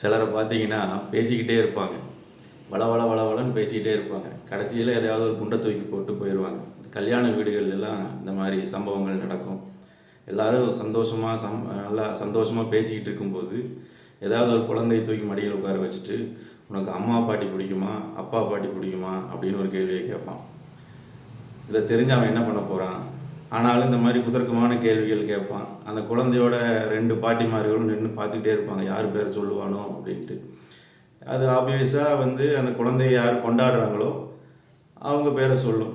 சிலரை பார்த்தீங்கன்னா பேசிக்கிட்டே இருப்பாங்க. வள வள வள வளன்னு பேசிக்கிட்டே இருப்பாங்க. கடைசியில் எதையாவது ஒரு குண்டை தூக்கி போட்டு போயிடுவாங்க கல்யாண வீடுகள் எல்லாம் இந்த மாதிரி சம்பவங்கள் நடக்கும். எல்லாரும் சந்தோஷமாக சம் நல்லா சந்தோஷமாக பேசிக்கிட்டு இருக்கும்போது ஏதாவது ஒரு குழந்தையை தூக்கி மடியில் உட்கார வச்சுட்டு உனக்கு அம்மா பாட்டி பிடிக்குமா? அப்பா பாட்டி பிடிக்குமா? அப்படின்னு ஒரு கேள்வியை கேட்பான். இதை தெரிஞ்சு அவன் என்ன பண்ண போகிறான் ஆனாலும் இந்த மாதிரி குதர்க்கமான கேள்விகள் கேட்பான் அந்த குழந்தையோட ரெண்டு பாட்டிமார்களும் நின்று பார்த்துக்கிட்டே இருப்பாங்க. யார் பேர் சொல்லுவானோ அப்படின்ட்டு. அது ஆப்வியஸாக வந்து அந்த குழந்தைய யார் கொண்டாடுறாங்களோ அவங்க பேரை சொல்லும்.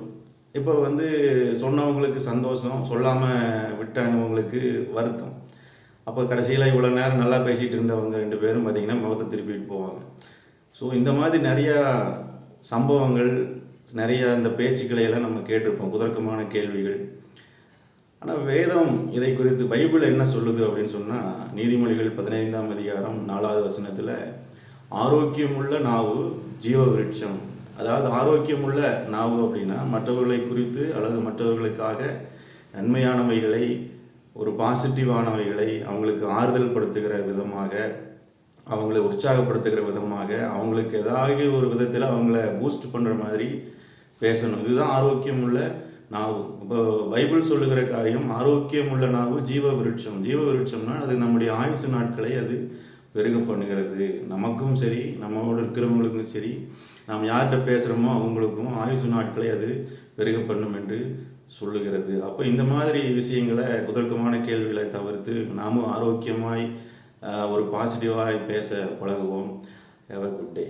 இப்போ வந்து சொன்னவங்களுக்கு சந்தோஷம் சொல்லாமல் விட்டாங்கவங்களுக்கு வருத்தம். அப்போ கடைசியில் இவ்வளோ நேரம் நல்லா பேசிகிட்டு இருந்தவங்க ரெண்டு பேரும் பார்த்திங்கன்னா முகத்தை திருப்பிட்டு போவாங்க. ஸோ இந்த மாதிரி நிறையா சம்பவங்கள் நிறையா இந்த பேச்சுக்களை எல்லாம் நம்ம கேட்டிருப்போம். குதர்க்கமான கேள்விகள். ஆனால் வேதம் இதை குறித்து பைபிள் என்ன சொல்லுது அப்படின்னு சொன்னால் நீதிமொழிகள் பதினைந்தாம் அதிகாரம் நாலாவது வசனத்தில் ஆரோக்கியமுள்ள நாவு ஜீவ விருட்சம் அதாவது ஆரோக்கியமுள்ள நாவு அப்படின்னா மற்றவர்களை குறித்து அல்லது மற்றவர்களுக்காக நன்மையானவைகளை ஒரு பாசிட்டிவானவைகளை அவங்களுக்கு ஆறுதல் படுத்துகிற விதமாக அவங்கள உற்சாகப்படுத்துகிற விதமாக அவங்களுக்கு ஏதாவது ஒரு விதத்தில் அவங்கள பூஸ்ட் பண்ணுற மாதிரி பேசணும். இதுதான் ஆரோக்கியம் உள்ள நாவு. இப்போ பைபிள் சொல்லுகிற காரியம் ஆரோக்கியம் உள்ள நாவு ஜீவ விருட்சம் ஜீவ விருட்சம்னா அது நம்முடைய ஆயுசு நாட்களை அது பெருக பண்ணுகிறது. நமக்கும் சரி நம்மோடு இருக்கிறவங்களுக்கும் சரி நாம் யார்கிட்ட பேசுகிறோமோ அவங்களுக்கும் ஆயுசு நாட்களை அது பெருக பண்ணும் என்று சொல்லுகிறது. அப்போ இந்த மாதிரி விஷயங்களை குதர்க்கமான கேள்விகளை தவிர்த்து நாமும் ஆரோக்கியமாய் ஒரு பாசிட்டிவாய் பேச பழகுவோம். Have a good day